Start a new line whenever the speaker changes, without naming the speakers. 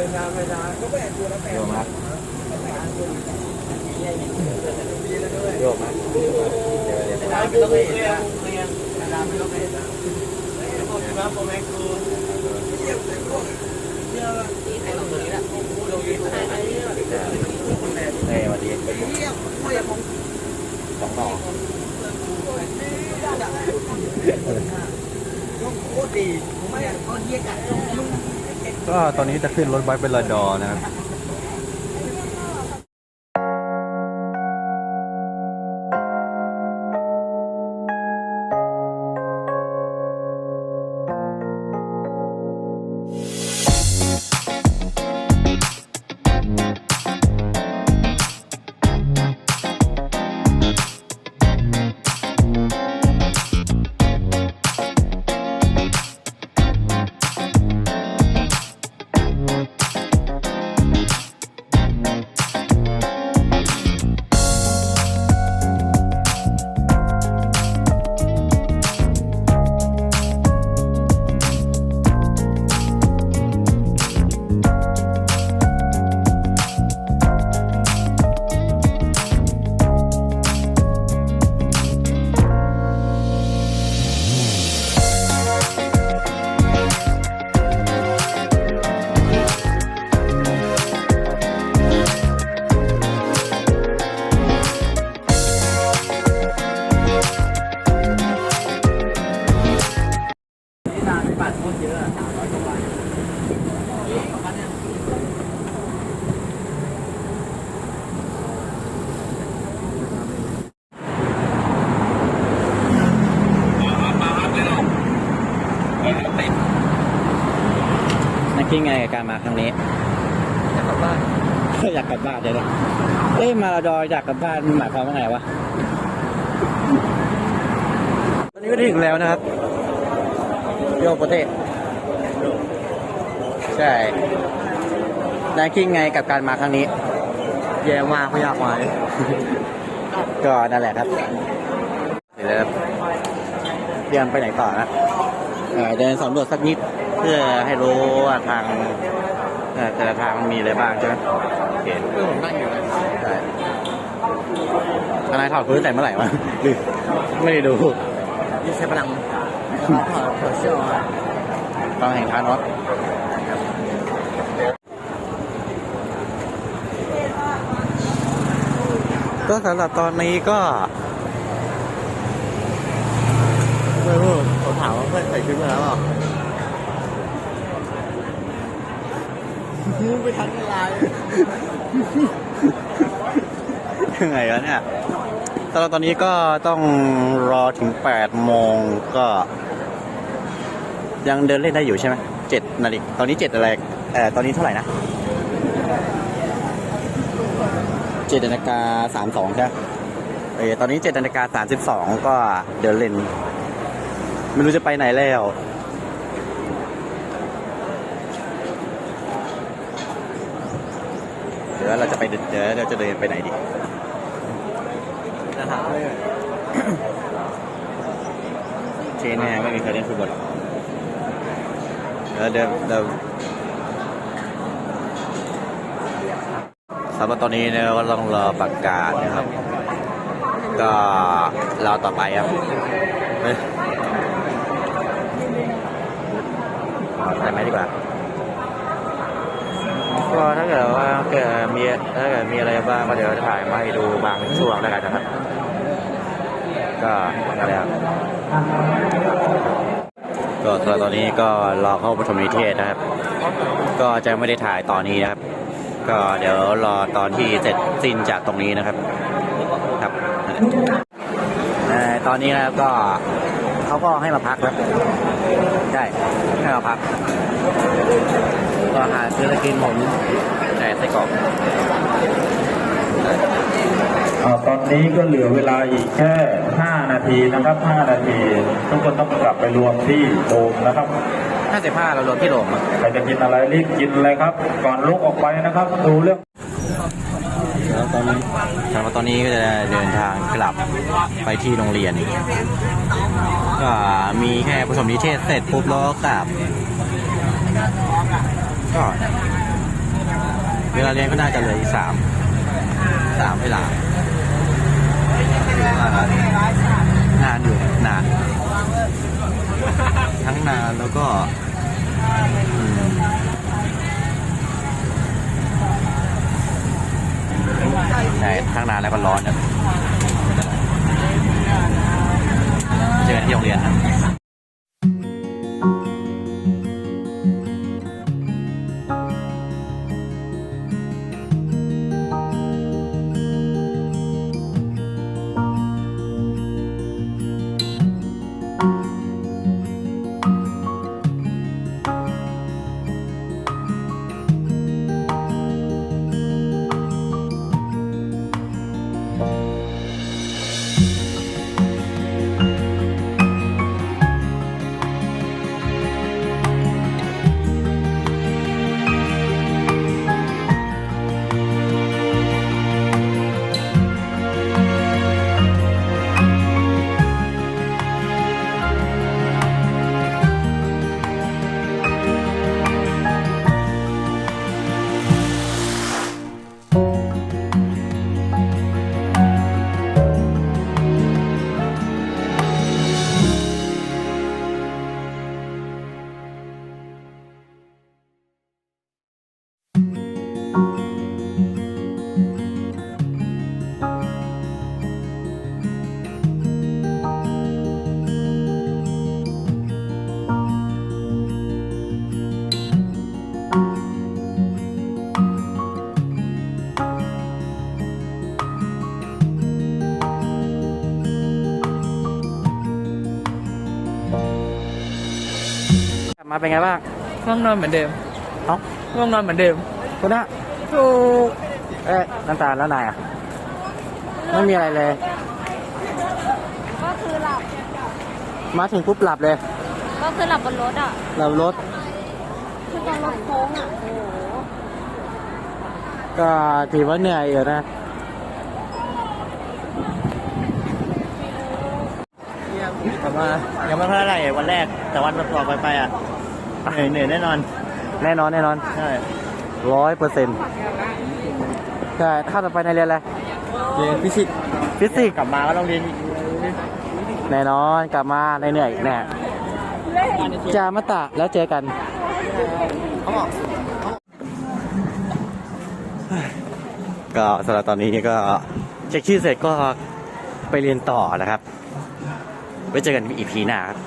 เป็นนานไม่นานก็แปดตัวละแปด
โยมครับโยมครับเดี๋ยวเดี๋ยว
ไม่ต้องเรียนเรียนนานไม่ต้องเรียนนะพอที่มาโปรแม็กคือเยี่ยมเลยพวกเยี่ยมที่ไหนตรงนี้ละพูดตรงนี้ไอ้เนี่ยคนแรก
เฮ้ยสวัสดี
เยี่ยมเยี่ยมของ
สองต่อ
โคตรดีไม่กเอาเยี่ยกันมึง
ก็ตอนนี้จะขึ้นรถบัสเป็นลาดอนะครับ
เยอะสามร้อยกว่าบาท
นักคิดไงกับการมาครั้งนี้
จะกลับบ้าน
อยากกลับบ้านเดี๋ยวนะเอ้ยมาลาดออยากกลับบ้านมันหมายความว่าไงวะ ตอนนี้ก็ถึงแล้วนะครับโยโปเต ใช่นายคิดไงกับการมาครั้งนี้
แย่มากไม่อยากมา
ก็นั่นแหละครับเดี๋ยวเราเตรียมไปไหนต่อนะเอ่อเดินสำรวจสักนิดเพื่อให้รู้ว่าทางเอ่อแต่ละทางมันมีอะไรบ้างใช่ไหมโอเค
เพื่อนผมนั่งอยู่นะ
ใช่ทนายถอดพื้นแต่เมื่อไหร่วะหรือไม่ได้ดู
ยิ่งใช้พลังถอดถอดเสื้อออกมา
ตอนแห่งทานอสก็สำหรับตอนนี้ก็
เพื่อนผมถามว่าเพื่อนใส่ชุดมาแล้วเปล่ามึงไปทันอะไร
ยังไงวะเนี่ยสำหรับตอนนี้ก็ต้องรอถึง 8 โมงก็ ยังเดินเล่นได้อยู่ใช่ไหมเจ็ดนาฬิกาตอนนี้เจ็ดอะไรเอ่อตอนนี้เท่าไหร่นะเจ็ดนาฬิกาสามสองใช่ไหมเออตอนนี้เจ็ดนาฬิกาสามสิบสองก็เดินเล่น ไม่รู้จะไปไหนแล้วเดี๋ยวเราจะไปเดินเดี๋ยวเราจะเดินไปไหนดี
จะถามเลย
เชนแน่ไม่มีใครเล่นฟุตบอลหรอกแล้ว เดี๋ยวเดี๋ยวสำหรับตอนนี้เนี่ยเราก็ต้องรอประกาศนะครับ ก็รอต่อไปครับเฮ้ยเอาใส่ไหมดีกว่าก็ถ้าเกิดว่าเกิดมีถ้าเกิดมีอะไรบ้างก็เดี๋ยวจะถ่ายมาให้ดูบางช่วงแล้วกันนะครับ ก็นั่นแหละครับ ก็ตอนนี้ก็รอเข้าปฐมนิเทศนะครับ ก็จะไม่ได้ถ่ายตอนนี้นะครับ ก็เดี๋ยวรอตอนที่เสร็จสิ้นจากตรงนี้นะครับ ครับตอนนี้นะครับก็เขาก็ให้มาพักแล้วใช่ให้มาพัก ก็หาซื้ออะกินผมใช่ไส้กรอก
อ่า ตอนนี้ก็เหลือเวลาอีกแค่ 5 นาทีนะครับ 5 นาที ทุกคนต้องกลับไปรวมที่โดมนะครับ
55 เรารวมที่โรงอะ
ใครจะกินอะไรรีบกินเลยครับ ก่อนลุกออกไปนะครับ ดูเรื่อง
แล้วตอนนี้สำหรับตอนนี้ก็จะเดินทางกลับไปที่โรงเรียนอีกก็มีแค่ผสมนิเทศเสร็จปุ๊บแล้วก็กลับ ก็เวลาเรียนก็น่าจะเหลืออีกสามสามเวลา นานอยู่นาน ทั้งนานแล้วก็อืมใช่ทั้งนานแล้วก็ร้อนนะเจอกันที่โรงเรียนนะ มาเป็นไงบ้าง
ง่วงนอนเหมือนเดิม
เอ้า
ง่วงนอนเหมือนเดิม
คุณอะ
ถูก
เอ๊ะน้ำตาลแล้วนายอะไม่มีอะไรเลย
ก็คือหลับ
มาถึงปุ๊บหลับเลย
ก็คือหลับบนรถอะ
หลับรถ
คือตอนรถโค้งอะโอ้โห
ก็ถือว่าเหนื่อยอยู่นะ
กลับมายังไม่เท่าไหร่วันแรก แต่วันต่อไปไปอะ เหนื่อยเหนื่อยแน่นอน
แน่นอนแน่นอน
ใช่
ร้อยเปอร์เซ็นต์ใช่ถ้าต่อไปในเรียนอะไร
เรียนฟิสิกส์
ฟิสิกส์
กลับมาก็ต้องเรียนอีก
แน่นอนกลับมาในเหนื่อยแน่จามาตะแล้วเจอกัน
เขาบอก
ก็สำหรับตอนนี้ก็เช็คชื่อเสร็จก็ไปเรียนต่อนะครับไว้เจอกันอีพีหน้าครับ